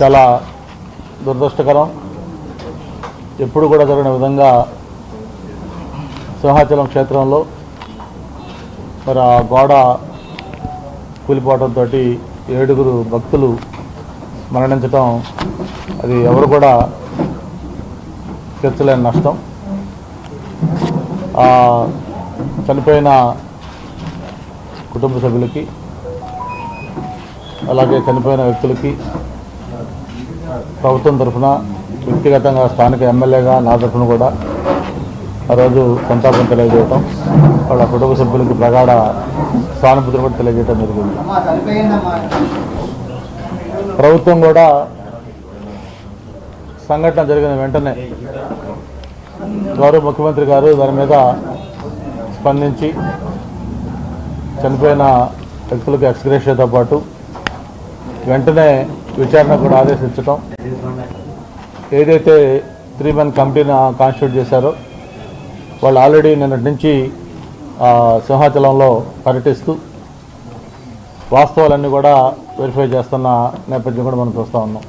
చాలా దురదృష్టకరం. ఎప్పుడు కూడా జరిగిన విధంగా సింహాచలం క్షేత్రంలో మరి ఆ గోడ కూలిపోవడంతో ఏడుగురు భక్తులు మరణించటం అది ఎవరు కూడా తీర్చలేని నష్టం. చనిపోయిన కుటుంబ సభ్యులకి అలాగే చనిపోయిన వ్యక్తులకి ప్రభుత్వం తరఫున వ్యక్తిగతంగా స్థానిక ఎమ్మెల్యేగా నా తరఫున కూడా ఆ రోజు సంతాపం తెలియజేయటం వాళ్ళ కుటుంబ సభ్యులకి ప్రగాఢ సానుభూతిని కూడా తెలియజేయటం జరిగింది. ప్రభుత్వం కూడా సంఘటన జరిగిన వెంటనే గౌరవ ముఖ్యమంత్రి గారు దాని మీద స్పందించి చనిపోయిన వ్యక్తులకు ఎక్స్గ్రేషన్తో పాటు వెంటనే విచారణ కూడా ఆదేశించటం ఏదైతే త్రీ మెన్ కమిటీని కాన్స్టిట్యూట్ చేశారో వాళ్ళు ఆల్రెడీ నిన్నటి నుంచి సింహాచలంలో పర్యటిస్తూ వాస్తవాలన్నీ కూడా వెరిఫై చేస్తున్న నేపథ్యం కూడా మనం చూస్తూ ఉన్నాం.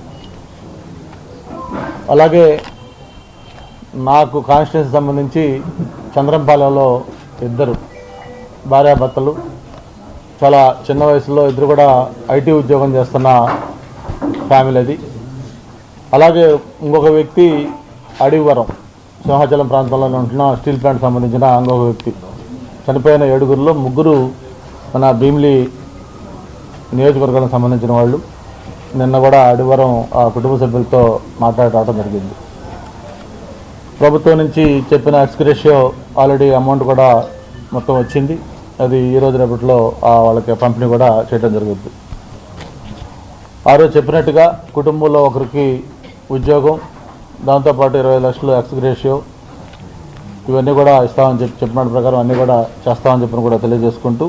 అలాగే నాకు కాన్స్టిట్యూన్సీ సంబంధించి చంద్రంపాలెంలో ఇద్దరు భార్యాభర్తలు చాలా చిన్న వయసులో ఇద్దరు కూడా ఐటీ ఉద్యోగం చేస్తున్న ఫ్యామిలీ అది. అలాగే ఇంకొక వ్యక్తి అడివరం సింహాచలం ప్రాంతంలో ఉంటున్న స్టీల్ ప్లాంట్ సంబంధించిన ఇంకొక వ్యక్తి. చనిపోయిన ఏడుగురిలో ముగ్గురు మన భీమిలి నియోజకవర్గానికి సంబంధించిన వాళ్ళు. నిన్న కూడా అడివరం ఆ కుటుంబ సభ్యులతో మాట్లాడటం జరిగింది. ప్రభుత్వం నుంచి చెప్పిన ఎక్స్క్రేషియో ఆల్రెడీ అమౌంట్ కూడా మొత్తం వచ్చింది. అది ఈ రోజు రేపట్లో వాళ్ళకి పంపిణీ కూడా చేయడం జరుగుతుంది ఆ రోజు చెప్పినట్టుగా కుటుంబంలో ఒకరికి ఉద్యోగం దాంతోపాటు ఇరవై లక్షలు ఎక్స్గ్రేషియో ఇవన్నీ కూడా ఇస్తామని చెప్పి చెప్పిన ప్రకారం అన్నీ కూడా చేస్తామని చెప్పిన కూడా తెలియజేసుకుంటూ.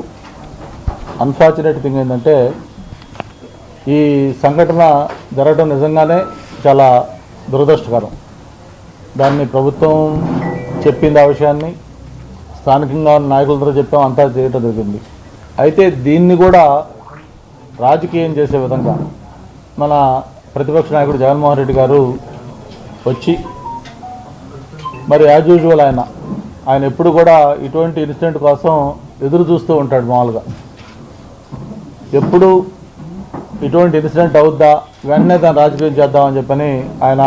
అన్ఫార్చునేట్ థింగ్ ఏంటంటే ఈ సంఘటన జరగడం నిజంగానే చాలా దురదృష్టకరం. దాన్ని ప్రభుత్వం చెప్పింది ఆ విషయాన్ని స్థానికంగా ఉన్న నాయకులతో చెప్పాం అంతా చేయటం జరిగింది. అయితే దీన్ని కూడా రాజకీయం చేసే విధంగా మన ప్రతిపక్ష నాయకుడు జగన్మోహన్ రెడ్డి గారు వచ్చి మరి యాజ్ యూజువల్ ఆయన ఆయన ఎప్పుడు కూడా ఇటువంటి ఇన్సిడెంట్ కోసం ఎదురు చూస్తూ ఉంటాడు మామూలుగా. ఎప్పుడు ఇటువంటి ఇన్సిడెంట్ అవుద్దా వెంటనే తను రాజకీయం చేద్దామని చెప్పని ఆయన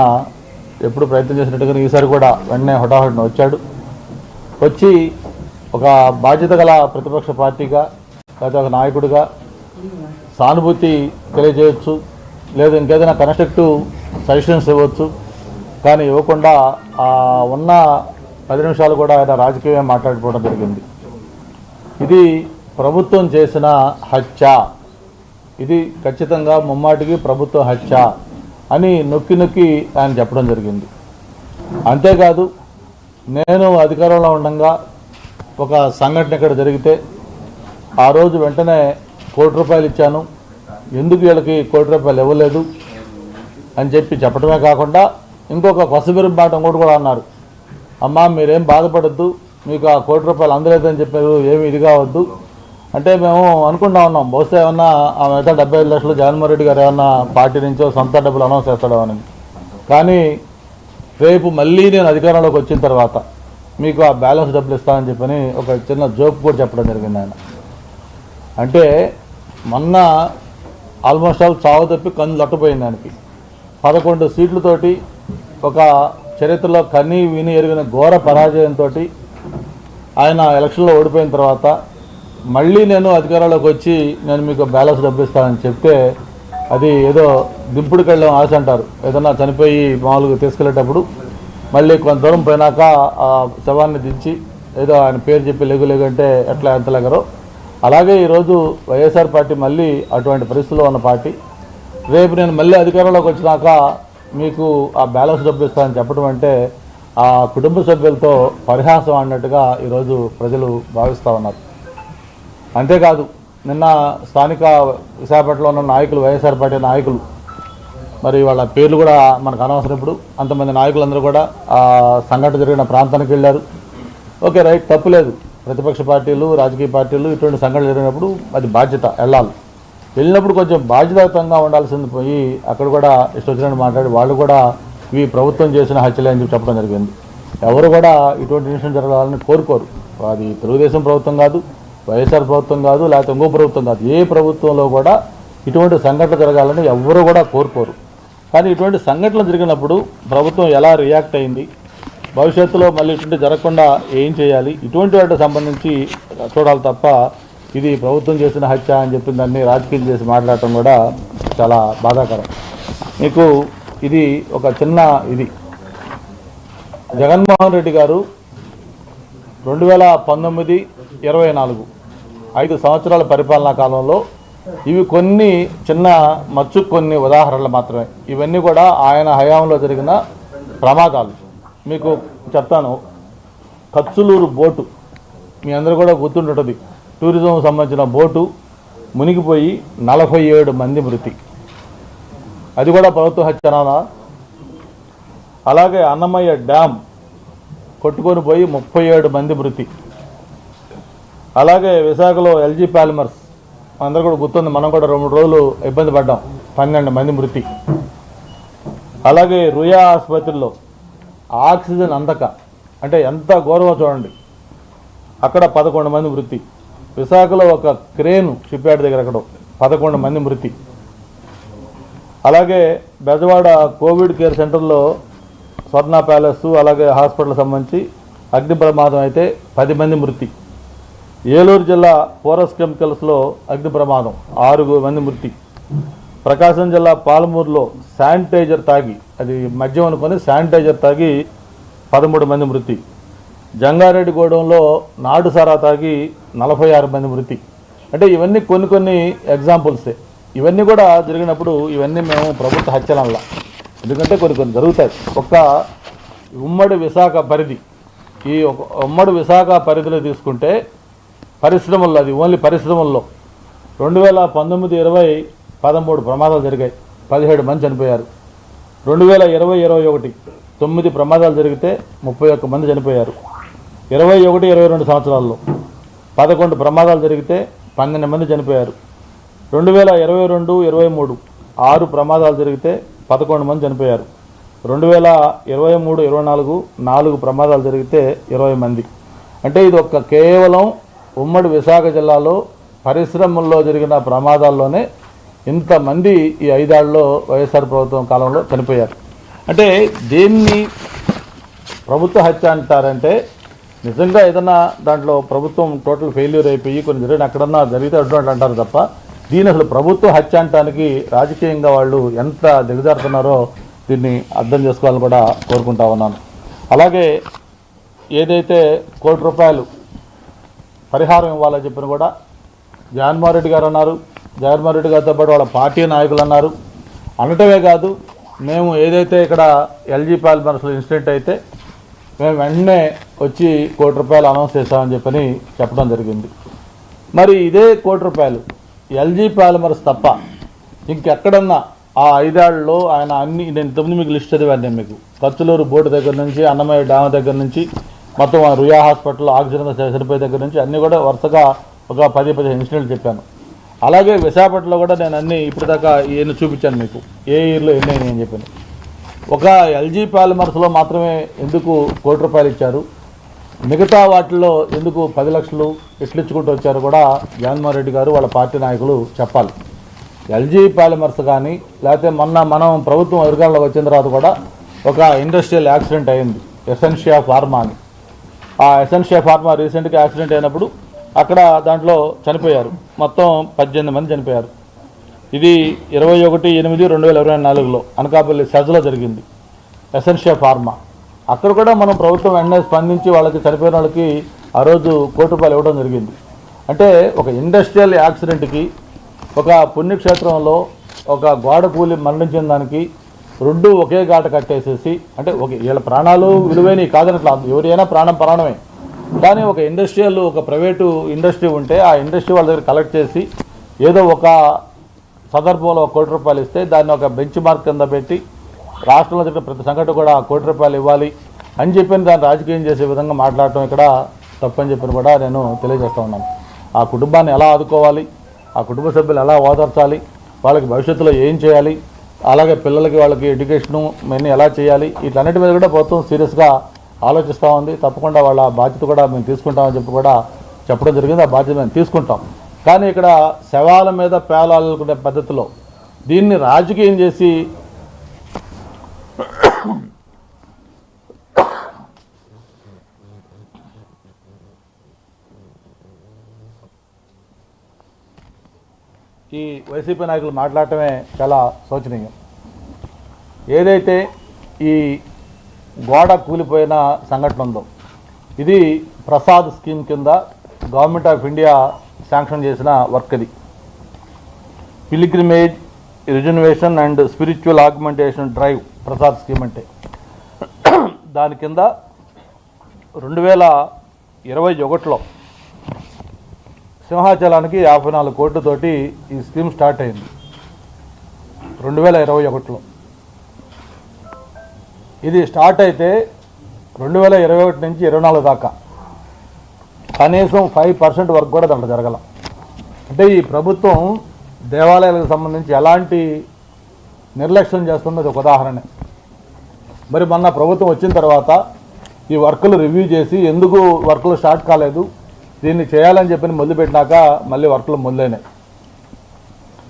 ఎప్పుడు ప్రయత్నం చేసినట్టుగా ఈసారి కూడా వెంటనే హుటాహుటిన వచ్చాడు. వచ్చి ఒక బాధ్యత గల ప్రతిపక్ష పార్టీగా లేదా ఒక నాయకుడిగా సానుభూతి తెలియజేయచ్చు. లేదా ఇంకేదైనా కన్స్ట్రక్టివ్ సజెషన్స్ ఇవ్వచ్చు. కానీ ఇవ్వకుండా ఉన్న పది నిమిషాలు కూడా ఆయన రాజకీయం మాట్లాడిపోవడం జరిగింది. ఇది ప్రభుత్వం చేసిన హత్య. ఇది ఖచ్చితంగా ముమ్మాటికి ప్రభుత్వ హత్య అని నొక్కి నొక్కి ఆయన చెప్పడం జరిగింది. అంతేకాదు నేను అధికారంలో ఉండగా ఒక సంఘటన ఇక్కడ జరిగితే ఆ రోజు వెంటనే కోటి రూపాయలు ఇచ్చాను. ఎందుకు వీళ్ళకి కోటి రూపాయలు ఇవ్వలేదు అని చెప్పి చెప్పడమే కాకుండా ఇంకొక కొసబెరు మాట కూడా కూడా అన్నారు. అమ్మా మీరేం బాధపడద్దు మీకు ఆ కోటి రూపాయలు అందలేదని చెప్పారు ఏమి ఇది కావద్దు. అంటే మేము అనుకుంటా ఉన్నాం బహుశా ఏమన్నా ఆ మిగతా డెబ్బై ఐదు లక్షలు జగన్మోహన్ రెడ్డి గారు ఏమన్నా పార్టీ నుంచో సొంత డబ్బులు అనౌన్స్ చేస్తాడేమని కానీ రేపు మళ్ళీ నేను అధికారంలోకి వచ్చిన తర్వాత మీకు ఆ బ్యాలెన్స్ డబ్బులు ఇస్తానని చెప్పని ఒక చిన్న జోక్ కూడా చెప్పడం జరిగింది ఆయన. అంటే మొన్న ఆల్మోస్ట్ ఆల్ చావు తప్పి కన్ను లొట్టపోయింది దానికి పదకొండు సీట్లతోటి ఒక చరిత్రలో కన్నీ విని ఎరిగిన ఘోర పరాజయంతో ఆయన ఎలక్షన్లో ఓడిపోయిన తర్వాత మళ్ళీ నేను అధికారంలోకి వచ్చి నేను మీకు బ్యాలెన్స్ డబ్బిస్తానని చెప్తే అది ఏదో దింపుడు కళ్ళం ఆశ అంటారు. ఏదన్నా చనిపోయి మామూలుగా తీసుకెళ్ళేటప్పుడు మళ్ళీ కొంత దూరం పోయినాక ఆ శవాన్ని దించి ఏదో ఆయన పేరు చెప్పి లెగు లెగు అంటే ఎట్లా ఎంత లెగరో అలాగే ఈరోజు వైఎస్ఆర్ పార్టీ మళ్ళీ అటువంటి పరిస్థితిలో ఉన్న పార్టీ. రేపు నేను మళ్ళీ అధికారంలోకి వచ్చినాక మీకు ఆ బ్యాలెన్స్ డబ్బు ఇస్తానని చెప్పడం అంటే ఆ కుటుంబ సభ్యులతో పరిహాసం అన్నట్టుగా ఈరోజు ప్రజలు భావిస్తూ ఉన్నారు. అంతేకాదు నిన్న స్థానిక విశాఖపట్నంలో ఉన్న నాయకులు వైఎస్ఆర్ పార్టీ నాయకులు మరి వాళ్ళ పేర్లు కూడా మనకు అనవసరం ఇప్పుడు. అంతమంది నాయకులందరూ కూడా ఆ సంఘటన జరిగిన ప్రాంతానికి వెళ్ళారు. ఓకే రైట్ తప్పు లేదు. ప్రతిపక్ష పార్టీలు రాజకీయ పార్టీలు ఇటువంటి సంఘటన జరిగినప్పుడు అది బాధ్యత వెళ్ళాలి వెళ్ళినప్పుడు కొంచెం బాధ్యతాయుతంగా ఉండాల్సింది పోయి అక్కడ కూడా ఇష్టవచ్చినట్టు మాట్లాడి వాళ్ళు కూడా ఇవి ప్రభుత్వం చేసిన హత్యలే అని చెప్పి చెప్పడం జరిగింది. ఎవరు కూడా ఇటువంటి ఇన్సిడెంట్ జరగాలని కోరుకోరు. అది తెలుగుదేశం ప్రభుత్వం కాదు వైఎస్ఆర్ ప్రభుత్వం కాదు లేకపోతే ఇంకో ప్రభుత్వం కాదు. ఏ ప్రభుత్వంలో కూడా ఇటువంటి సంఘటన జరగాలని ఎవరు కూడా కోరుకోరు. కానీ ఇటువంటి సంఘటనలు జరిగినప్పుడు ప్రభుత్వం ఎలా రియాక్ట్ అయింది? భవిష్యత్తులో మళ్ళీ ఇటువంటి జరగకుండా ఏం చేయాలి? ఇటువంటి వాటికి సంబంధించి చూడాలి తప్ప ఇది ప్రభుత్వం చేసిన హత్య అని చెప్పి దాన్ని రాజకీయం చేసి మాట్లాడటం కూడా చాలా బాధాకరం. మీకు ఇది ఒక చిన్న ఇది. జగన్మోహన్ రెడ్డి గారు రెండు వేల పంతొమ్మిది ఇరవై నాలుగు ఐదు సంవత్సరాల పరిపాలనా కాలంలో ఇవి కొన్ని చిన్న మచ్చు కొన్ని ఉదాహరణలు మాత్రమే. ఇవన్నీ కూడా ఆయన హయాంలో జరిగిన ప్రమాదాలు. మీకు చెప్తాను. కచ్చులూరు బోటు. మీ అందరూ కూడా గుర్తుంటుంటుంది టూరిజం సంబంధించిన బోటు మునిగిపోయి నలభై ఏడు మంది మృతి. అది కూడా ప్రభుత్వ హత్యనా అలాగే అన్నమయ్య డ్యామ్ కొట్టుకొని పోయి ముప్పై ఏడు మంది మృతి. అలాగే విశాఖలో ఎల్జీ పాలిమర్స్. అందరూ కూడా గుర్తుంది మనం కూడా రెండు రోజులు ఇబ్బంది పడ్డాం. పన్నెండు మంది మృతి. అలాగే రుయా ఆసుపత్రిలో ఆక్సిజన్ అందక. అంటే ఎంత గౌరవం చూడండి. అక్కడ పదకొండు మంది మృతి. విశాఖలో ఒక క్రేను షిప్యార్డ్ దగ్గర అక్కడ పదకొండు మంది మృతి. అలాగే బెజవాడ కోవిడ్ కేర్ సెంటర్లో స్వర్ణ ప్యాలెస్ అలాగే హాస్పిటల్ సంబంధించి అగ్ని ప్రమాదం అయితే పది మంది మృతి. ఏలూరు జిల్లా పోరస్ కెమికల్స్లో అగ్ని ప్రమాదం ఆరుగురు మంది మృతి. ప్రకాశం జిల్లా పాలమూరులో శానిటైజర్ తాగి అది మద్యం అనుకొని శానిటైజర్ తాగి పదమూడు మంది మృతి. జంగారెడ్డిగూడెంలో నాడు సారా తాగి నలభై ఆరు మంది మృతి. అంటే ఇవన్నీ కొన్ని కొన్ని ఎగ్జాంపుల్సే. ఇవన్నీ కూడా జరిగినప్పుడు ఇవన్నీ మేము ప్రభుత్వ హత్యలల్లా ఎందుకంటే కొన్ని కొన్ని జరుగుతాయి. ఒక్క ఉమ్మడి విశాఖ పరిధి ఈ ఒక ఉమ్మడి విశాఖ పరిధిలో తీసుకుంటే పరిశ్రమల్లో అది ఓన్లీ పరిశ్రమల్లో రెండు వేల పంతొమ్మిది ఇరవై పదమూడు ప్రమాదాలు జరిగాయి. పదిహేడు మంది చనిపోయారు. రెండు వేల ఇరవై ఇరవై ఒకటి తొమ్మిది ప్రమాదాలు జరిగితే ముప్పై ఒక్క మంది చనిపోయారు. ఇరవై ఒకటి ఇరవై రెండు సంవత్సరాల్లో పదకొండు ప్రమాదాలు జరిగితే పన్నెండు మంది చనిపోయారు. రెండు వేల ఇరవై రెండు ఇరవై మూడు ఆరు ప్రమాదాలు జరిగితే పదకొండు మంది చనిపోయారు. రెండు వేల ఇరవై మూడు ఇరవై నాలుగు నాలుగు ప్రమాదాలు జరిగితే ఇరవై మంది. అంటే ఇది ఒక్క కేవలం ఉమ్మడి విశాఖ జిల్లాలో పరిశ్రమల్లో జరిగిన ప్రమాదాల్లోనే ఇంతమంది ఈ ఐదాళ్ళలో వైఎస్ఆర్ ప్రభుత్వం కాలంలో చనిపోయారు. అంటే దేన్ని ప్రభుత్వ హత్య అంటారంటే నిజంగా ఏదన్నా దాంట్లో ప్రభుత్వం టోటల్ ఫెయిల్యూర్ అయిపోయి కొన్ని జరిగిన ఎక్కడన్నా జరిగితే అటువంటి అంటారు తప్ప దీని అసలు ప్రభుత్వ హత్య అంటానికి రాజకీయంగా వాళ్ళు ఎంత దిగజారుతున్నారో దీన్ని అర్థం చేసుకోవాలని కూడా కోరుకుంటా ఉన్నాను. అలాగే ఏదైతే కోటి రూపాయలు పరిహారం ఇవ్వాలని చెప్పిన కూడా జగన్మోహన్ రెడ్డి గారు అన్నారు. జగన్మోహన్ రెడ్డి గారితో పాటు వాళ్ళ పార్టీ నాయకులు అన్నారు. అనటమే కాదు మేము ఏదైతే ఇక్కడ ఎల్జీ పాలిమర్స్లో ఇన్సిడెంట్ అయితే మేము వెంటనే వచ్చి కోటి రూపాయలు అనౌన్స్ చేస్తామని చెప్పని చెప్పడం జరిగింది. మరి ఇదే కోటి రూపాయలు ఎల్జీ పాలిమర్స్ తప్ప ఇంకెక్కడన్నా ఆ ఐదేళ్ళలో ఆయన అన్ని నేను ఇంతకుముందు మీకు లిస్ట్ చదివాను మీకు. కచ్చులూరు బోర్డు దగ్గర నుంచి అన్నమయ్య డ్యామ్ దగ్గర నుంచి మొత్తం ఆ రుయా హాస్పిటల్ ఆక్సిజన్ సరిపోయే దగ్గర నుంచి అన్నీ కూడా వరుసగా ఒక పది పదిహేను ఇన్సిడెంట్లు చెప్పాను. అలాగే విశాఖపట్నంలో కూడా నేను అన్ని ఇప్పటిదాకా ఈయన చూపించాను మీకు. ఏ ఇయర్లో ఎన్ని అయినాయి అని చెప్పాను. ఒక ఎల్జీ పాలిమర్స్లో మాత్రమే ఎందుకు కోటి రూపాయలు ఇచ్చారు? మిగతా వాటిల్లో ఎందుకు పది లక్షలు ఎట్లు ఇచ్చుకుంటూ వచ్చారు కూడా జగన్మోహన్ రెడ్డి గారు వాళ్ళ పార్టీ నాయకులు చెప్పాలి. ఎల్జీ పాలిమర్స్ కానీ లేకపోతే మొన్న మనం ప్రభుత్వం అధికారంలోకి వచ్చిన తర్వాత కూడా ఒక ఇండస్ట్రియల్ యాక్సిడెంట్ అయింది ఎసెన్షియా ఫార్మా అని. ఆ ఎసెన్షియా ఫార్మా రీసెంట్గా యాక్సిడెంట్ అయినప్పుడు అక్కడ దాంట్లో చనిపోయారు. మొత్తం పద్దెనిమిది మంది చనిపోయారు. ఇది ఇరవై ఒకటి ఎనిమిది రెండు వేల ఇరవై నాలుగులో అనకాపల్లి సెజ్లో జరిగింది. Essentia pharma. అక్కడ కూడా మనం ప్రభుత్వం వెంటనే స్పందించి వాళ్ళకి చనిపోయిన వాళ్ళకి ఆ రోజు కోటి రూపాయలు ఇవ్వడం జరిగింది. అంటే ఒక ఇండస్ట్రియల్ యాక్సిడెంట్కి ఒక పుణ్యక్షేత్రంలో ఒక గోడ కూలి మరణించిన దానికి రెండు ఒకే ఘాట కట్టేసేసి అంటే ఒక వీళ్ళ ప్రాణాలు విలువైనవి కాదనట్లా ఎవరైనా ప్రాణం ప్రాణమే. కానీ ఒక ఇండస్ట్రియల్ ఒక ప్రైవేటు ఇండస్ట్రీ ఉంటే ఆ ఇండస్ట్రీ వాళ్ళ దగ్గర కలెక్ట్ చేసి ఏదో ఒక సందర్భంలో ఒక కోటి రూపాయలు ఇస్తే దాన్ని ఒక బెంచ్ మార్క్ కింద పెట్టి రాష్ట్రంలో దగ్గర ప్రతి సంఘటన కూడా ఆ కోటి రూపాయలు ఇవ్వాలి అని చెప్పి దాన్ని రాజకీయం చేసే విధంగా మాట్లాడటం ఇక్కడ తప్పని చెప్పిన కూడా నేను తెలియజేస్తూ ఉన్నాను. ఆ కుటుంబాన్ని ఎలా ఆదుకోవాలి? ఆ కుటుంబ సభ్యులు ఎలా ఓదార్చాలి? వాళ్ళకి భవిష్యత్తులో ఏం చేయాలి? అలాగే పిల్లలకి వాళ్ళకి ఎడ్యుకేషను ఇవన్నీ ఎలా చేయాలి? వీటన్నిటి మీద కూడా ప్రభుత్వం సీరియస్గా ఆలోచిస్తూ ఉంది. తప్పకుండా వాళ్ళ బాధ్యత కూడా మేము తీసుకుంటామని చెప్పి కూడా చెప్పడం జరిగింది. ఆ బాధ్యత మేము తీసుకుంటాం. కానీ ఇక్కడ శవాల మీద పేలాలనుకునే పద్ధతిలో దీన్ని రాజకీయం చేసి ఈ వైసీపీ నాయకులు మాట్లాడటమే చాలా శోచనీయం. ఏదైతే ఈ గోడ కూలిపోయిన సంఘటన ఉందో. ఇది ప్రసాద్ స్కీమ్ కింద గవర్నమెంట్ ఆఫ్ ఇండియా శాంక్షన్ చేసిన వర్క్ ఇది. Pilgrimage reservation and spiritual augmentation drive Prasad scheme అంటే. దాని కింద రెండు వేల ఇరవై ఒకటిలో సింహాచలానికి యాభై నాలుగు కోట్లతోటి ఈ స్కీమ్ స్టార్ట్ అయింది. రెండు వేల ఇరవై ఒకటిలో. ఇది స్టార్ట్ అయితే రెండు వేల ఇరవై ఒకటి నుంచి ఇరవై నాలుగు దాకా. కనీసం ఫైవ్ పర్సెంట్ వరకు కూడా దాంట్లో జరగలం. అంటే ఈ ప్రభుత్వం దేవాలయాలకు సంబంధించి ఎలాంటి నిర్లక్ష్యం చేస్తున్నది ఒక ఉదాహరణ. మరి మొన్న ప్రభుత్వం వచ్చిన తర్వాత ఈ వర్కులు రివ్యూ చేసి ఎందుకు వర్కులు స్టార్ట్ కాలేదు? దీన్ని చేయాలని చెప్పి మొదలుపెట్టినాక మళ్ళీ వర్కులు మొదలైనాయి.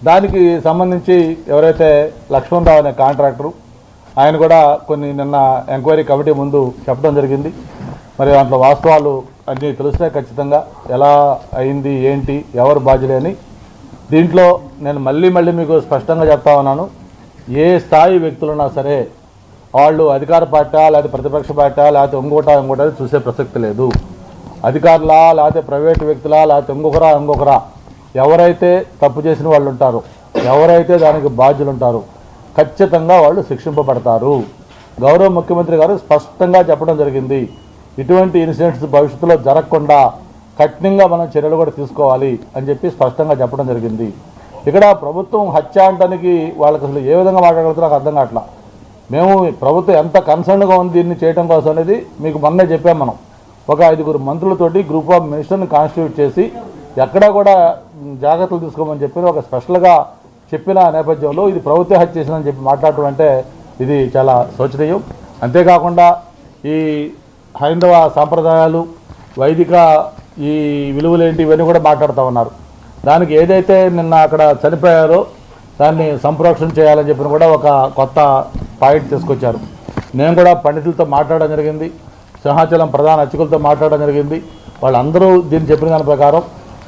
దానికి సంబంధించి ఎవరైతే లక్ష్మణరావు అనే కాంట్రాక్టరు ఆయన కూడా కొన్ని నిన్న ఎంక్వైరీ కమిటీ ముందు చెప్పడం జరిగింది. మరి దాంట్లో వాస్తవాలు అన్నీ తెలుస్తాయి ఖచ్చితంగా ఎలా అయింది ఏంటి ఎవరు బాధ్యులే అని. దీంట్లో నేను మళ్ళీ మళ్ళీ మీకు స్పష్టంగా చెప్తా ఉన్నాను. ఏ స్థాయి వ్యక్తులున్నా సరే వాళ్ళు అధికార పార్టీ లేకపోతే ప్రతిపక్ష పార్టీ లేకపోతే ఇంకోట ఇంకోట చూసే ప్రసక్తి లేదు. అధికారులా లేకపోతే ప్రైవేట్ వ్యక్తులా లేకపోతే ఇంకొకరా ఇంకొకరా. ఎవరైతే తప్పు చేసిన వాళ్ళు ఉంటారో ఎవరైతే దానికి బాధ్యులు ఉంటారు ఖచ్చితంగా వాళ్ళు శిక్షింపబడతారు. గౌరవ ముఖ్యమంత్రి గారు స్పష్టంగా చెప్పడం జరిగింది. ఇటువంటి ఇన్సిడెంట్స్ భవిష్యత్తులో జరగకుండా కఠినంగా మనం చర్యలు కూడా తీసుకోవాలి అని చెప్పి స్పష్టంగా చెప్పడం జరిగింది. ఇక్కడ ప్రభుత్వం హత్య అంటానికి వాళ్ళకి అసలు ఏ విధంగా మాట్లాడగలుగుతారో నాకు అర్థం కావట్లా. మేము ప్రభుత్వం ఎంత కన్సర్న్గా ఉంది దీన్ని చేయడం కోసం అనేది మీకు మొన్నే చెప్పాం మనం. ఒక ఐదుగురు మంత్రులతోటి గ్రూప్ ఆఫ్ మినిస్టర్ని కాన్స్టిట్యూట్ చేసి ఎక్కడా కూడా జాగ్రత్తలు తీసుకోమని చెప్పి ఒక స్పెషల్గా చెప్పిన నేపథ్యంలో ఇది ప్రభుత్వ హత్య చేసిందని చెప్పి మాట్లాడటం అంటే ఇది చాలా శోచనీయం. అంతేకాకుండా ఈ హైందవ సాంప్రదాయాలు వైదిక ఈ విలువలు ఏంటి ఇవన్నీ కూడా మాట్లాడుతూ ఉన్నారు. దానికి ఏదైతే నిన్న అక్కడ చనిపోయారో దాన్ని సంప్రోక్షణ చేయాలని చెప్పిన కూడా ఒక కొత్త పాయింట్ తీసుకొచ్చారు. నేను కూడా పండితులతో మాట్లాడడం జరిగింది సింహాచలం ప్రధాన అర్చకులతో మాట్లాడడం జరిగింది. వాళ్ళందరూ దీన్ని చెప్పిన దాని ప్రకారం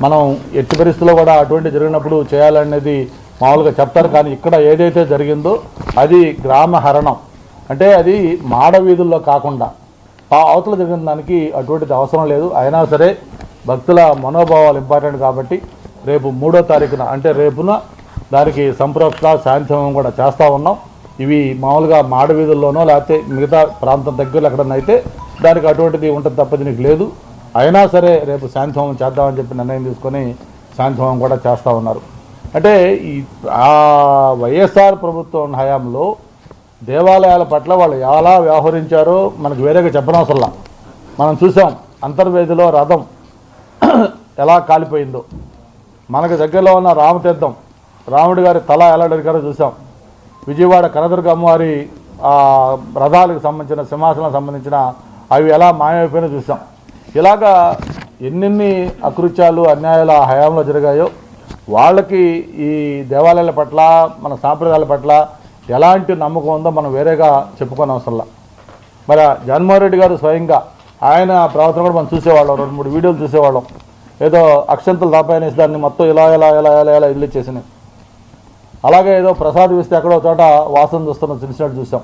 మనం ఎట్టి పరిస్థితుల్లో కూడా అటువంటి జరిగినప్పుడు చేయాలనేది మామూలుగా చెప్తారు కానీ ఇక్కడ ఏదైతే జరిగిందో అది గ్రామ హరణం అంటే అది మాడ వీధుల్లో కాకుండా. ఆ అవతల జరిగిన దానికి అటువంటిది అవసరం లేదు. అయినా సరే భక్తుల మనోభావాలు ఇంపార్టెంట్ కాబట్టి రేపు మూడో తారీఖున అంటే రేపున దానికి సంప్రోక్షణ శాంతిహోమం కూడా చేస్తూ ఉన్నాం. ఇవి మామూలుగా మాడ వీధుల్లోనో లేకపోతే మిగతా ప్రాంతం దగ్గరలో ఎక్కడన్నా అయితే దానికి అటువంటిది ఉంటుంది తప్ప దీనికి లేదు. అయినా సరే రేపు శాంతిహోమం చేద్దామని చెప్పి నిర్ణయం తీసుకొని శాంతిహోమం కూడా చేస్తూ ఉన్నారు. అంటే ఈ ఆ వైఎస్ఆర్ ప్రభుత్వం హయాంలో దేవాలయాల పట్ల వాళ్ళు ఎలా వ్యవహరించారో మనకు వేరేగా చెప్పనవసరంలా. మనం చూసాం అంతర్వేదిలో రథం ఎలా కాలిపోయిందో. మనకు దగ్గరలో ఉన్న రామతీర్థం రాముడి గారి తల ఎలా నరికారో చూసాం. విజయవాడ కనదుర్గ అమ్మవారి రథాలకు సంబంధించిన సింహాసనం సంబంధించిన అవి ఎలా మాయమైపోయినా చూసాం. ఇలాగా ఎన్నెన్ని అకృత్యాలు అన్యాయాలు ఆ హయాంలో జరిగాయో వాళ్ళకి ఈ దేవాలయాల పట్ల మన సాంప్రదాయాల పట్ల ఎలాంటి నమ్మకం ఉందో మనం వేరేగా చెప్పుకోని అవసరంలా మరి ఆ జగన్మోహన్ రెడ్డి గారు స్వయంగా ఆయన ప్రవర్తన కూడా మనం చూసేవాళ్ళం. రెండు మూడు వీడియోలు చూసేవాళ్ళం. ఏదో అక్షంతలు దాపాయనేసి దాన్ని మొత్తం ఇలా ఇలా ఇలా ఇలా ఇలా ఇల్లు చేసినాయి. అలాగే ఏదో ప్రసాద్ ఇస్తే ఎక్కడో చోట వాసన చూస్తున్న చిన్నట్టు చూసాం.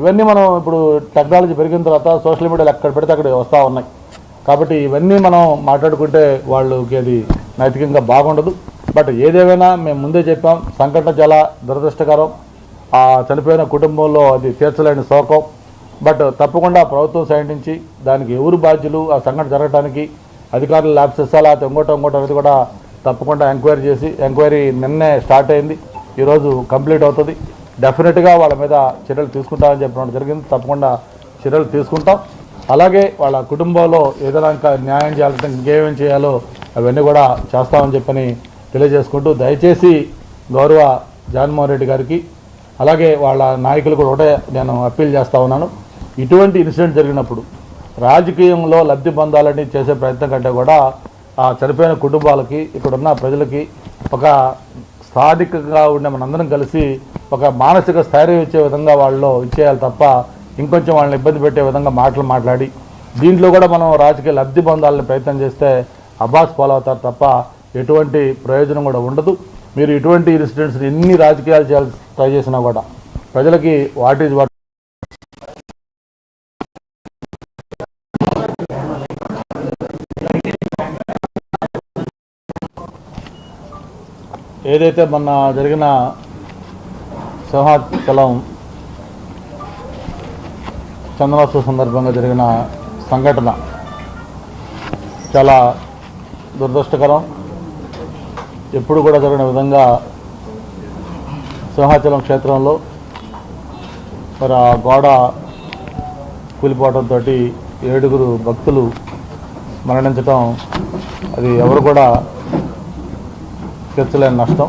ఇవన్నీ మనం ఇప్పుడు టెక్నాలజీ పెరిగిన తర్వాత సోషల్ మీడియాలో ఎక్కడ పెడితే అక్కడ వస్తూ ఉన్నాయి. కాబట్టి ఇవన్నీ మనం మాట్లాడుకుంటే వాళ్ళకి అది నైతికంగా బాగుండదు. బట్ ఏదేమైనా మేము ముందే చెప్పాం సంఘటన చాలా దురదృష్టకరం. ఆ చనిపోయిన కుటుంబంలో అది తీర్చలేని శోకం. బట్ తప్పకుండా ప్రభుత్వం సైడ్ నుంచి దానికి ఎవరు బాధ్యులు ఆ సంఘటన జరగడానికి అధికారులు ల్యాబ్సెస్ లేకపోతే ఇంకోటో ఇంకోటో అనేది కూడా తప్పకుండా ఎంక్వైరీ చేసి ఎంక్వైరీ నిన్నే స్టార్ట్ అయింది. ఈరోజు కంప్లీట్ అవుతుంది. డెఫినెట్గా వాళ్ళ మీద చర్యలు తీసుకుంటామని చెప్పడం జరిగింది. తప్పకుండా చర్యలు తీసుకుంటాం. అలాగే వాళ్ళ కుటుంబంలో ఏదైనా ఇంకా న్యాయం చేయాలంటే ఇంకేమేం చేయాలో అవన్నీ కూడా చేస్తామని చెప్పని తెలియజేసుకుంటూ దయచేసి గౌరవ జగన్మోహన్ రెడ్డి గారికి అలాగే వాళ్ళ నాయకులు కూడా ఒకటే నేను అప్పీల్ చేస్తూ ఉన్నాను. ఇటువంటి ఇన్సిడెంట్ జరిగినప్పుడు రాజకీయంలో లబ్ధి పొందాలని చేసే ప్రయత్నం కంటే కూడా ఆ చనిపోయిన కుటుంబాలకి ఇక్కడున్న ప్రజలకి ఒక స్థానికంగా ఉండే మనందరం కలిసి ఒక మానసిక స్థైర్యం ఇచ్చే విధంగా వాళ్ళు ఇచ్చేయాలి తప్ప ఇంకొంచెం వాళ్ళని ఇబ్బంది పెట్టే విధంగా మాటలు మాట్లాడి దీంట్లో కూడా మనం రాజకీయ లబ్ధి పొందాలని ప్రయత్నం చేస్తే అబ్బాస్ పాలవుతారు తప్ప ఎటువంటి ప్రయోజనం కూడా ఉండదు. మీరు ఇటువంటి ఇన్సిడెంట్స్ని ఎన్ని రాజకీయాలు చేయాలి ట్రై చేసినా కూడా ప్రజలకి వాట్ ఈజ్ వాట్ ఏదైతే మొన్న జరిగిన సింహాచలం చంద్రోత్సవ సందర్భంగా జరిగిన సంఘటన చాలా దురదృష్టకరం. ఎప్పుడు కూడా జరిగిన విధంగా సింహాచలం క్షేత్రంలో మరి ఆ గోడ కూలిపోవడంతో ఏడుగురు భక్తులు మరణించటం అది ఎవరు కూడా తీర్చలేని నష్టం.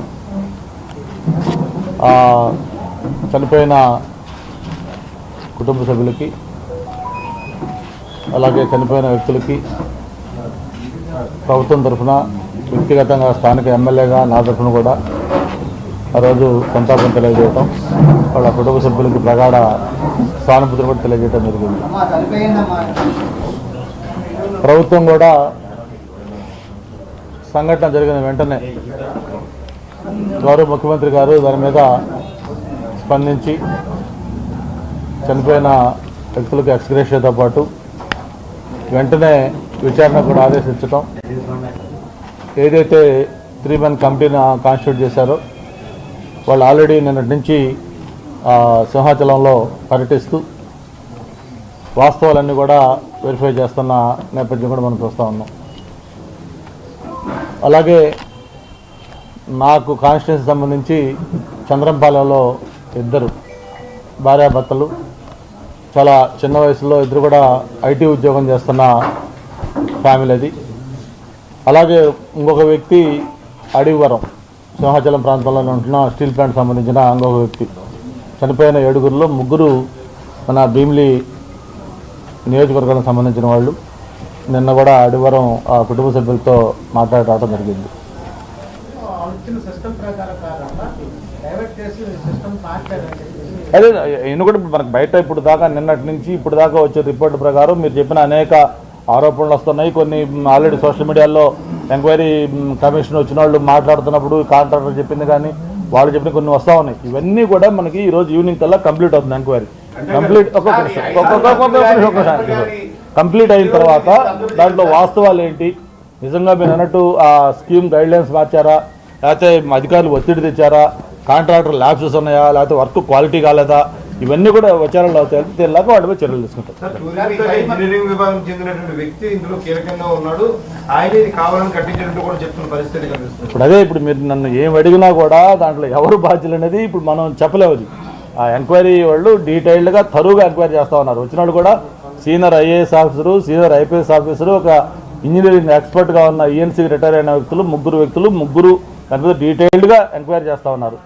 ఆ చనిపోయిన కుటుంబ సభ్యులకి అలాగే చనిపోయిన వ్యక్తులకి ప్రభుత్వం తరఫున వ్యక్తిగతంగా స్థానిక ఎమ్మెల్యేగా నా తరఫున కూడా ఆ రోజు సంతాపం తెలియజేయటం వాళ్ళ కుటుంబ సభ్యులకి ప్రగాఢ సానుభూతిని కూడా తెలియజేయడం జరిగింది. ప్రభుత్వం కూడా సంఘటన జరిగిన వెంటనే గౌరవ ముఖ్యమంత్రి గారు దాని మీద స్పందించి చనిపోయిన వ్యక్తులకు ఎక్స్గ్రేషన్తో పాటు వెంటనే విచారణ కూడా ఆదేశించటం ఏదైతే త్రీ మెన్ కమిటీని కాన్స్టిట్యూట్ చేశారో వాళ్ళు ఆల్రెడీ నిన్నటి నుంచి సింహాచలంలో పర్యటిస్తూ వాస్తవాలన్నీ కూడా వెరిఫై చేస్తున్న నేపథ్యం కూడా మనం చూస్తూ ఉన్నాం. అలాగే నాకు కాన్స్టిట్యూన్సీ సంబంధించి చంద్రంపాలెంలో ఇద్దరు భార్యాభర్తలు చాలా చిన్న వయసులో ఇద్దరు కూడా ఐటీ ఉద్యోగం చేస్తున్న ఫ్యామిలీ అది అలాగే ఇంకొక వ్యక్తి అడివరం సింహాచలం ప్రాంతంలో ఉంటున్న స్టీల్ ప్లాంట్ సంబంధించిన ఇంకొక వ్యక్తి. చనిపోయిన ఏడుగురిలో ముగ్గురు మన భీమిలి నియోజకవర్గానికి సంబంధించిన వాళ్ళు. నిన్న కూడా అడివరం ఆ కుటుంబ సభ్యులతో మాట్లాడటం జరిగింది. అదే ఈయన కూడా ఇప్పుడు మనకు బయట ఇప్పుడు దాకా నిన్నటి నుంచి ఇప్పుడు దాకా వచ్చే రిపోర్ట్ ప్రకారం మీరు చెప్పిన అనేక ఆరోపణలు వస్తున్నాయి. కొన్ని ఆల్రెడీ సోషల్ మీడియాలో ఎంక్వైరీ కమిషన్ వచ్చిన వాళ్ళు మాట్లాడుతున్నప్పుడు కాంట్రాక్టర్ చెప్పింది కానీ వాళ్ళు చెప్పిన కొన్ని వస్తూ ఉన్నాయి. ఇవన్నీ కూడా మనకి ఈ రోజు ఈవినింగ్ కల్లా కంప్లీట్ అవుతుంది ఎంక్వైరీ. కంప్లీట్. కంప్లీట్ అయిన తర్వాత దాంట్లో వాస్తవాలు ఏంటి? నిజంగా మీరు అన్నట్టు ఆ స్కీమ్ గైడ్ లైన్స్ మార్చారా? లేకపోతే అధికారులు ఒత్తిడి తెచ్చారా? కాంట్రాక్టర్ ల్యాబ్సెస్ ఉన్నాయా? లేకపోతే వర్క్ క్వాలిటీ కాలేదా? ఇవన్నీ కూడా విచారణలో అవుతాయి తెలియక వాటిపై చర్యలు తీసుకుంటారు. ఇంజనీరింగ్ విభాగం చెందినటువంటి వ్యక్తి ఇందులో కీలకంగా ఉన్నాడు. ఆయన కావాలని కట్టించినట్టు కూడా చెప్తున్న పరిస్థితి కనిపిస్తుంది. ఇప్పుడు అదే ఇప్పుడు మీరు నన్ను ఏం అడిగినా కూడా దాంట్లో ఎవరు బాధ్యులు అనేది ఇప్పుడు మనం చెప్పలేము అది. ఆ ఎంక్వైరీ వాళ్ళు డీటెయిల్డ్గా తరువుగా ఎంక్వైరీ చేస్తూ ఉన్నారు. వచ్చిన వాళ్ళు కూడా senior IAS officer senior IPS officer ఒక ఇంజనీరింగ్ ఎక్స్పర్ట్గా ఉన్న ఈఎన్సీకి రిటైర్ అయిన వ్యక్తులు ముగ్గురు వ్యక్తులు ముగ్గురు మీద డీటెయిల్డ్గా ఎంక్వైరీ చేస్తూ ఉన్నారు.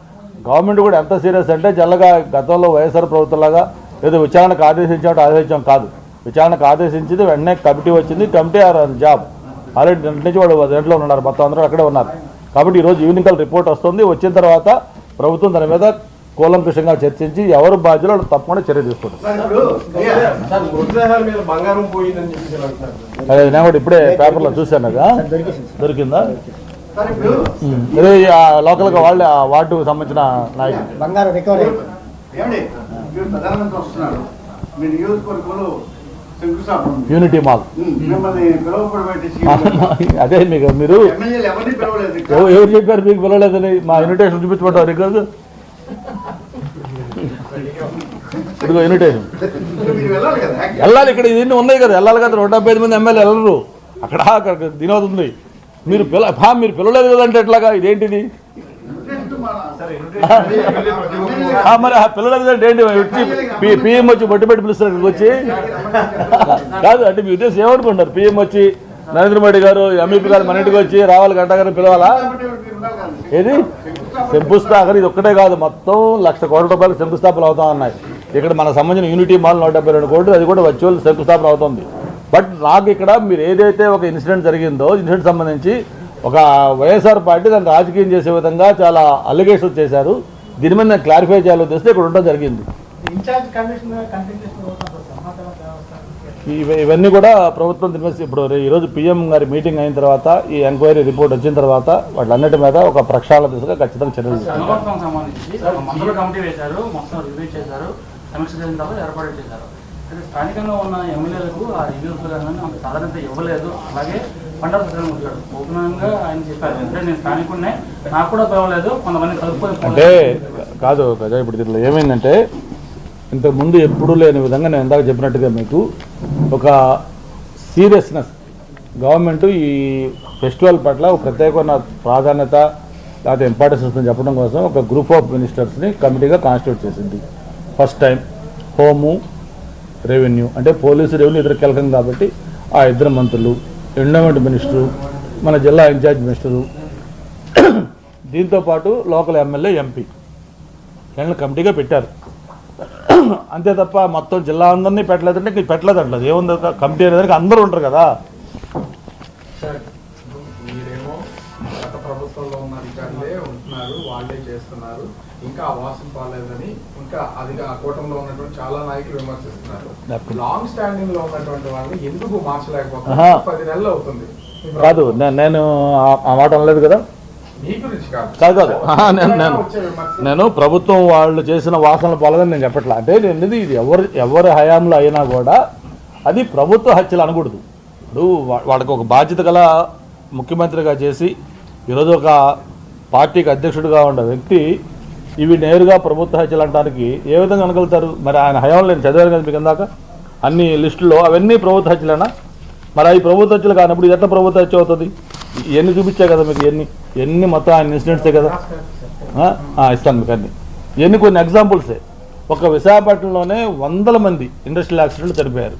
గవర్నమెంట్ కూడా ఎంత సీరియస్ అంటే జల్లగా గతంలో వైఎస్ఆర్ ప్రభుత్వంలాగా ఏదో విచారణకు ఆదేశించామంటే ఆదేశించాం కాదు. విచారణకు ఆదేశించింది వెంటనే కమిటీ వచ్చింది. Committee or job. ఆల్రెడీ నిన్నటి నుంచి వాళ్ళు దాంట్లో ఉన్నారు. మొత్తం అందరూ అక్కడే ఉన్నారు. కాబట్టి ఈరోజు ఈవినింగ్ కల్ రిపోర్ట్ వస్తుంది. వచ్చిన తర్వాత ప్రభుత్వం దాని మీద కూలంకుషంగా చర్చించి ఎవరు బాధ్యులు వాళ్ళు తప్పకుండా చర్య తీసుకుంటారు నేను కూడా ఇప్పుడే పేపర్లో చూశాను కదా. దొరికిందా. ఇది ఆ లోకల్గా వాళ్ళే ఆ వార్డుకు సంబంధించిన నాయకులు. బంగారం రికవరీ ఏమండి? మీరు ప్రధానమంత్రి వస్తున్నారు. మీ నియోజకవర్గంలో శంకుస్థాపన ఉంది. యూనిటీ మాల్ అదే మీకు మీరు ఎవరు చెప్పారు మీకు పిలవలేదని? మా ఇన్విటేషన్ చూపించమంటారు రికార్డు ఇదిగో ఇన్విటేషన్ మీరు వెళ్ళాలి ఇక్కడ ఇవన్నీ ఉన్నాయి కదా. వెళ్ళాలి కదా. నూట డెబ్బై ఐదు మంది ఎమ్మెల్యే వెళ్ళరు. అక్కడ అక్కడ దీనవుతుంది మీరు పిల్ల హా, మీరు పిలవలేదు కదంటే ఎట్లాగా ఇదేంటిది? మరి ఆ పిల్లలేదు అంటే ఏంటి? వచ్చి పిఎం వచ్చి బొట్టు పెట్టి పిలుస్తారు ఇక్కడికి వచ్చి? కాదు అంటే మీ ఉద్దేశం ఏమనుకుంటారు పిఎం వచ్చి నరేంద్ర మోడీ గారు ఎంఈపీ గారు మన ఇంటికి వచ్చి రావాలి గంట గారు పిలవాలా? ఏది? శంకుస్థాపన ఇది ఒక్కటే కాదు మొత్తం లక్ష కోట్ల రూపాయలు శంకుస్థాపన అవుతా ఉన్నాయి. ఇక్కడ మనకు సంబంధించిన యూనిటీ మాల్ నూట డెబ్బై రెండు కోట్లు అది కూడా వర్చువల్ శంకుస్థాపన అవుతుంది. బట్ నాకు ఇక్కడ మీరు ఏదైతే ఒక ఇన్సిడెంట్ జరిగిందో ఇన్సిడెంట్ సంబంధించి ఒక వైఎస్ఆర్ పార్టీ దాన్ని రాజకీయం చేసే విధంగా చాలా అలిగేషన్స్ చేశారు. దీని మీద నేను క్లారిఫై చేయాలో తెస్తే ఇక్కడ ఉండడం జరిగింది. ఇవన్నీ కూడా ప్రభుత్వం దీని ఇప్పుడు ఈరోజు పిఎం గారి మీటింగ్ అయిన తర్వాత ఈ ఎంక్వైరీ రిపోర్ట్ వచ్చిన తర్వాత వాటిలన్నిటి మీద ఒక ప్రక్షాళన దిశగా ఖచ్చితంగా చర్యలు. అయితే స్థానికంగా ఉన్న ఎమ్మెల్యేలకు ఆ రివ్యూ కానీ అంత ప్రాధాన్యత ఇవ్వలేదు. అలాగే పండారు సత్యనారాయణ మూర్తి గారు ఓపెనంగా ఆయన చెప్పారు. అంటే నేను స్థానికుడినే. నాకు కూడా పిలవలేదు కొంతమంది కలుపుకొని అంటే కాదు కదా ఇప్పుడు దీంట్లో ఏమైందంటే ఇంతకుముందు ఎప్పుడూ లేని విధంగా నేను ఇందాక చెప్పినట్టుగా మీకు ఒక సీరియస్నెస్. గవర్నమెంట్ ఈ ఫెస్టివల్ పట్ల ఒక ప్రత్యేకమైన ప్రాధాన్యత లేకపోతే ఇంపార్టెన్స్ వస్తుందని చెప్పడం కోసం ఒక గ్రూప్ ఆఫ్ మినిస్టర్స్ని కమిటీగా కాన్స్టిట్యూట్ చేసింది. First time. హోము రెవెన్యూ అంటే పోలీసు రెవెన్యూ ఇద్దరు కీలకం కాబట్టి ఆ ఇద్దరు మంత్రులు ఎండోమెంట్ మినిస్టరు మన జిల్లా ఇన్ఛార్జ్ మినిస్టరు దీంతో పాటు లోకల్ ఎమ్మెల్యే ఎంపీ. వీళ్ళని కమిటీగా పెట్టారు. అంతే తప్ప మొత్తం జిల్లా అందరినీ పెట్టలేదంటే నీకు పెట్టలేదు అంటలేదు. ఏముంది కమిటీ అనేది అందరూ ఉంటారు కదా. ప్రభుత్వంలో ఉన్న అధికారులే ఉంటున్నారు వాళ్ళే చేస్తున్నారు. ఇంకా వాసం పాలేదని ఇంకా అది ఆ కూటమిలో ఉన్నటువంటి చాలా నాయకులు విమర్శిస్తున్నారు. లాంగ్ స్టాండింగ్లో ఉన్నటువంటి వాళ్ళని ఎందుకు. మార్చలేకపోతున్నారు? పది నెలలు అవుతుంది. కాదు నేను ఆ- మాట అనలేదు కదా? కాదు. కాదు నేను నేను ప్రభుత్వం వాళ్ళు చేసిన వాసనలు పాల్గొని నేను చెప్పట్లా. అంటే నేను ఇది? ఎవరు ఎవరి హయాంలో అయినా కూడా అది ప్రభుత్వ హత్యలు అనకూడదు. ఇప్పుడు వాళ్ళకి ఒక బాధ్యత గల ముఖ్యమంత్రిగా చేసి ఈరోజు ఒక పార్టీకి అధ్యక్షుడిగా ఉన్న వ్యక్తి ఇవి నేరుగా ప్రభుత్వ హత్యలు ఏ విధంగా అనగలుగుతారు? మరి ఆయన హయాంలో నేను చదివాను కదా మీకు ఇందాక. అన్ని లిస్టుల్లో అవన్నీ ప్రభుత్వ హత్యలేనా? మరి అవి ప్రభుత్వ హత్యలు కానప్పుడు ఇది ఎట్లా ప్రభుత్వ హత్య అవుతుంది? ఎన్ని చూపించా కదా మీకు ఎన్ని ఎన్ని మొత్తం ఆయన ఇన్సిడెంట్సే కదా. ఇస్తాను మీకు అన్ని. ఎన్ని కొన్ని ఎగ్జాంపుల్సే. ఒక విశాఖపట్నంలోనే వందల మంది ఇండస్ట్రియల్ యాక్సిడెంట్లు చనిపోయారు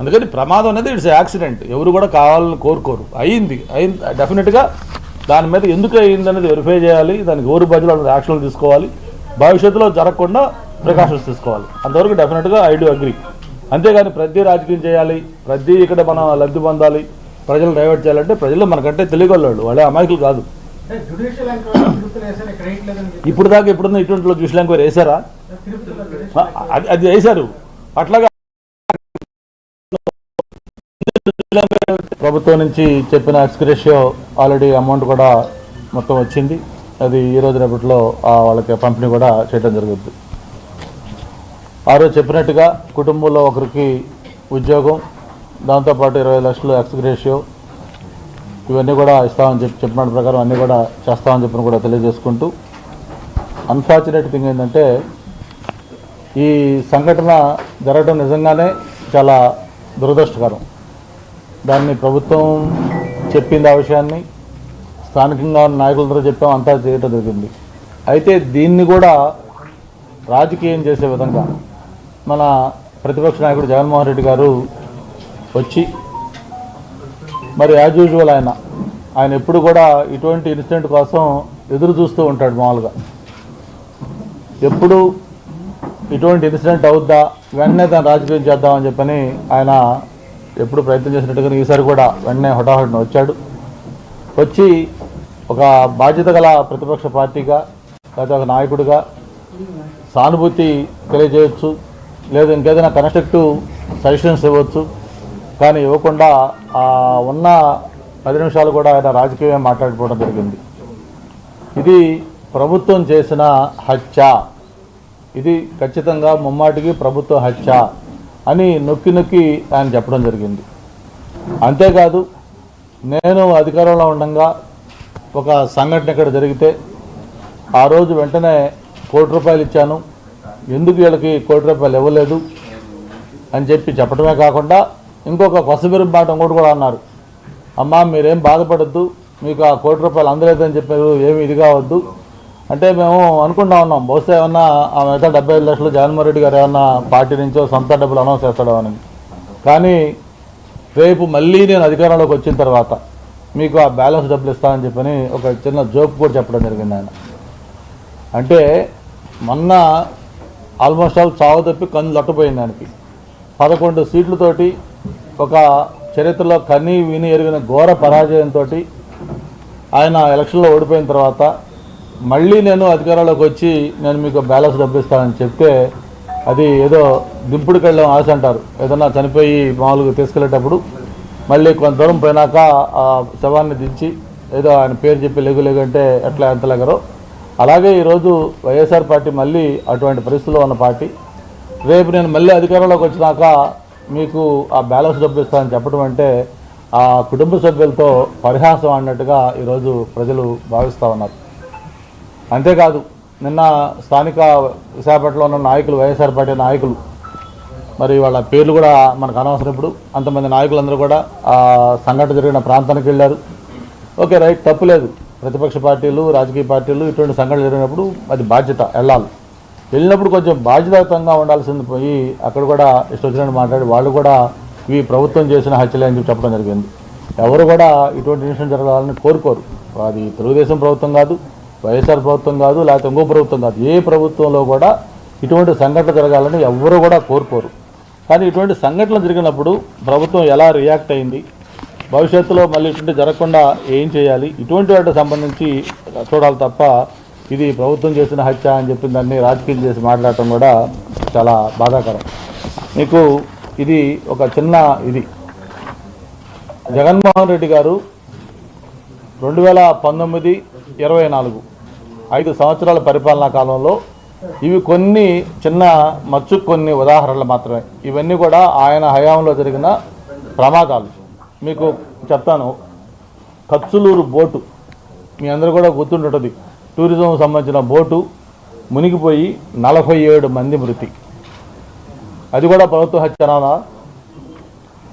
అందుకని ప్రమాదం అనేది ఇట్స్ యాక్సిడెంట్. ఎవరు కూడా కావాలని కోరుకోరు. అయింది. అయింది. డెఫినెట్గా దాని మీద ఎందుకు అయింది అనేది వెరిఫై చేయాలి దానికి ఎవరు అనేది యాక్షన్లు తీసుకోవాలి భవిష్యత్తులో జరగకుండా ప్రికాషన్స్ తీసుకోవాలి. అంతవరకు డెఫినెట్గా ఐ డూ అగ్రి అంతేగాని ప్రతి రాజకీయం చేయాలి ప్రతి ఇక్కడ మనం లబ్ధి పొందాలి ప్రజలు డైవర్ట్ చేయాలంటే ప్రజలు మనకంటే తెలియగలవాళ్ళు వాళ్ళే అమాయకులు కాదు. ఇప్పుడు దాకా ఇప్పుడున్న ఇటువంటిలో చూసిన ఎంక్వైరీ వేశారా అది వేశారు అట్లాగా ప్రభుత్వం నుంచి చెప్పిన ఎక్స్క్రేషియో ఆల్రెడీ అమౌంట్ కూడా మొత్తం వచ్చింది. అది ఈ రోజు రేపట్లో వాళ్ళకి పంపిణీ కూడా చేయడం జరుగుద్ది. ఆ రోజు చెప్పినట్టుగా కుటుంబంలో ఒకరికి ఉద్యోగం దాంతోపాటు ఇరవై లక్షలు ఎక్స్గ్రేషియో ఇవన్నీ కూడా ఇస్తామని చెప్పి చెప్పిన ప్రకారం అన్నీ కూడా చేస్తామని చెప్పిన కూడా తెలియజేసుకుంటూ. అన్ఫార్చునేట్ థింగ్ ఏంటంటే ఈ సంఘటన జరగడం నిజంగానే చాలా దురదృష్టకరం. దాన్ని ప్రభుత్వం చెప్పింది ఆ విషయాన్ని స్థానికంగా ఉన్న నాయకులతో చెప్పాం అంతా చేయటం జరిగింది. అయితే దీన్ని కూడా రాజకీయం చేసే విధంగా మన ప్రతిపక్ష నాయకుడు జగన్మోహన్ రెడ్డి గారు వచ్చి మరి యాజ్ యూజువల్ ఆయన ఆయన ఎప్పుడు కూడా ఇటువంటి ఇన్సిడెంట్ కోసం ఎదురు చూస్తూ ఉంటాడు మామూలుగా. ఎప్పుడు ఇటువంటి ఇన్సిడెంట్ అవుద్దా వెంటనే దాన్ని రాజకీయం చేద్దామని చెప్పని ఆయన ఎప్పుడు ప్రయత్నం చేసినట్టుగా ఈసారి కూడా వెంటనే హుటాహుటిన వచ్చాడు. వచ్చి ఒక బాధ్యత గల ప్రతిపక్ష పార్టీగా లేకపోతే ఒక నాయకుడిగా సానుభూతి తెలియజేయచ్చు. లేదా ఇంకేదైనా కన్స్ట్రక్టివ్ సజెషన్స్ ఇవ్వచ్చు. కానీ ఇవ్వకుండా ఉన్న పది నిమిషాలు కూడా ఆయన రాజకీయం మాట్లాడిపోవడం జరిగింది. ఇది ప్రభుత్వం చేసిన హత్య. ఇది ఖచ్చితంగా ముమ్మాటికి ప్రభుత్వ హత్య. అని నొక్కి నొక్కి ఆయన చెప్పడం జరిగింది. అంతేకాదు నేను అధికారంలో ఉండగా ఒక సంఘటన ఇక్కడ జరిగితే ఆ రోజు వెంటనే కోటి రూపాయలు ఇచ్చాను. ఎందుకు వీళ్ళకి కోటి రూపాయలు ఇవ్వలేదు అని చెప్పి చెప్పడమే కాకుండా ఇంకొక కొసబెరు మాట ఇంకోటి కూడా అన్నారు. అమ్మా మీరేం బాధపడద్దు మీకు ఆ కోటి రూపాయలు అందలేదని చెప్పారు ఏమి ఇది కావద్దు. అంటే మేము అనుకుంటా ఉన్నాం బహుశా ఏమన్నా ఆ మిగతా డెబ్బై ఐదు లక్షలు జగన్మోహన్ రెడ్డి గారు ఏమన్నా పార్టీ నుంచో సొంత డబ్బులు అనౌన్స్ చేస్తాడో అని కానీ రేపు మళ్ళీ నేను అధికారంలోకి వచ్చిన తర్వాత మీకు ఆ బ్యాలెన్స్ డబ్బులు ఇస్తామని చెప్పని ఒక చిన్న జోక్ కూడా చెప్పడం జరిగింది ఆయన. అంటే మొన్న ఆల్మోస్ట్ ఆల్ చావు తప్పి కన్ను లొట్టపోయింది ఆయనకి. పదకొండు సీట్లతోటి ఒక చరిత్రలో కని విని ఎరిగిన ఘోర పరాజయంతో ఆయన ఎలక్షన్లో ఓడిపోయిన తర్వాత మళ్ళీ నేను అధికారంలోకి వచ్చి నేను మీకు బ్యాలెన్స్ డబ్బిస్తానని చెప్తే అది ఏదో దింపుడు కళ్ళం ఆశ అంటారు. ఏదన్నా చనిపోయి మామూలుగా తీసుకెళ్ళేటప్పుడు మళ్ళీ కొంత దూరం పోయినాక ఆ శవాన్ని దించి ఏదో ఆయన పేరు చెప్పి లెగు లెగు అంటే ఎట్లా ఎంతలెగరో అలాగే ఈరోజు వైఎస్ఆర్ పార్టీ మళ్ళీ అటువంటి పరిస్థితుల్లో ఉన్న పార్టీ. రేపు నేను మళ్ళీ అధికారంలోకి వచ్చినాక మీకు ఆ బ్యాలెన్స్ డబ్బు ఇస్తానని చెప్పడం అంటే ఆ కుటుంబ సభ్యులతో పరిహాసం అన్నట్టుగా ఈరోజు ప్రజలు భావిస్తూ ఉన్నారు. అంతేకాదు నిన్న స్థానిక విశాఖపట్నంలో ఉన్న నాయకులు వైఎస్ఆర్ పార్టీ నాయకులు మరి వాళ్ళ పేర్లు కూడా మనకు అనవసరం ఇప్పుడు. అంతమంది నాయకులందరూ కూడా ఆ సంఘటన జరిగిన ప్రాంతానికి వెళ్ళారు. ఓకే రైట్ తప్పులేదు ప్రతిపక్ష పార్టీలు రాజకీయ పార్టీలు ఇటువంటి సంఘటన జరిగినప్పుడు అది బాధ్యత వెళ్ళాలి. వెళ్ళినప్పుడు కొంచెం బాధ్యతాయుతంగా ఉండాల్సింది పోయి అక్కడ కూడా ఇష్టం వచ్చినట్టు మాట్లాడి వాళ్ళు కూడా ఇవి ప్రభుత్వం చేసిన హత్యలే అని చెప్పి చెప్పడం జరిగింది. ఎవరు కూడా ఇటువంటి నిమిషం జరగాలని కోరుకోరు. అది తెలుగుదేశం ప్రభుత్వం కాదు వైఎస్ఆర్ ప్రభుత్వం కాదు లేకపోతే ఇంకో ప్రభుత్వం కాదు. ఏ ప్రభుత్వంలో కూడా ఇటువంటి సంఘటన జరగాలని ఎవరు కూడా కోరుకోరు. కానీ ఇటువంటి సంఘటనలు జరిగినప్పుడు ప్రభుత్వం ఎలా రియాక్ట్ అయింది? భవిష్యత్తులో మళ్ళీ ఇటువంటి జరగకుండా ఏం చేయాలి? ఇటువంటి వాటికి సంబంధించి చూడాలి తప్ప ఇది ప్రభుత్వం చేసిన హత్య అని చెప్పి దాన్ని రాజకీయం చేసి మాట్లాడటం కూడా చాలా బాధాకరం. మీకు ఇది ఒక చిన్న ఇది. జగన్మోహన్ రెడ్డి గారు రెండు వేల పంతొమ్మిది ఇరవై నాలుగు. ఐదు సంవత్సరాల పరిపాలనా కాలంలో ఇవి కొన్ని చిన్న మచ్చు కొన్ని ఉదాహరణలు మాత్రమే. ఇవన్నీ కూడా ఆయన హయాంలో జరిగిన ప్రమాదాలు. మీకు చెప్తాను. కచ్చులూరు బోటు. మీ అందరూ కూడా గుర్తుంటుంటుంది టూరిజం సంబంధించిన బోటు మునిగిపోయి నలభై ఏడు మంది మృతి. అది కూడా ప్రభుత్వ హత్యనా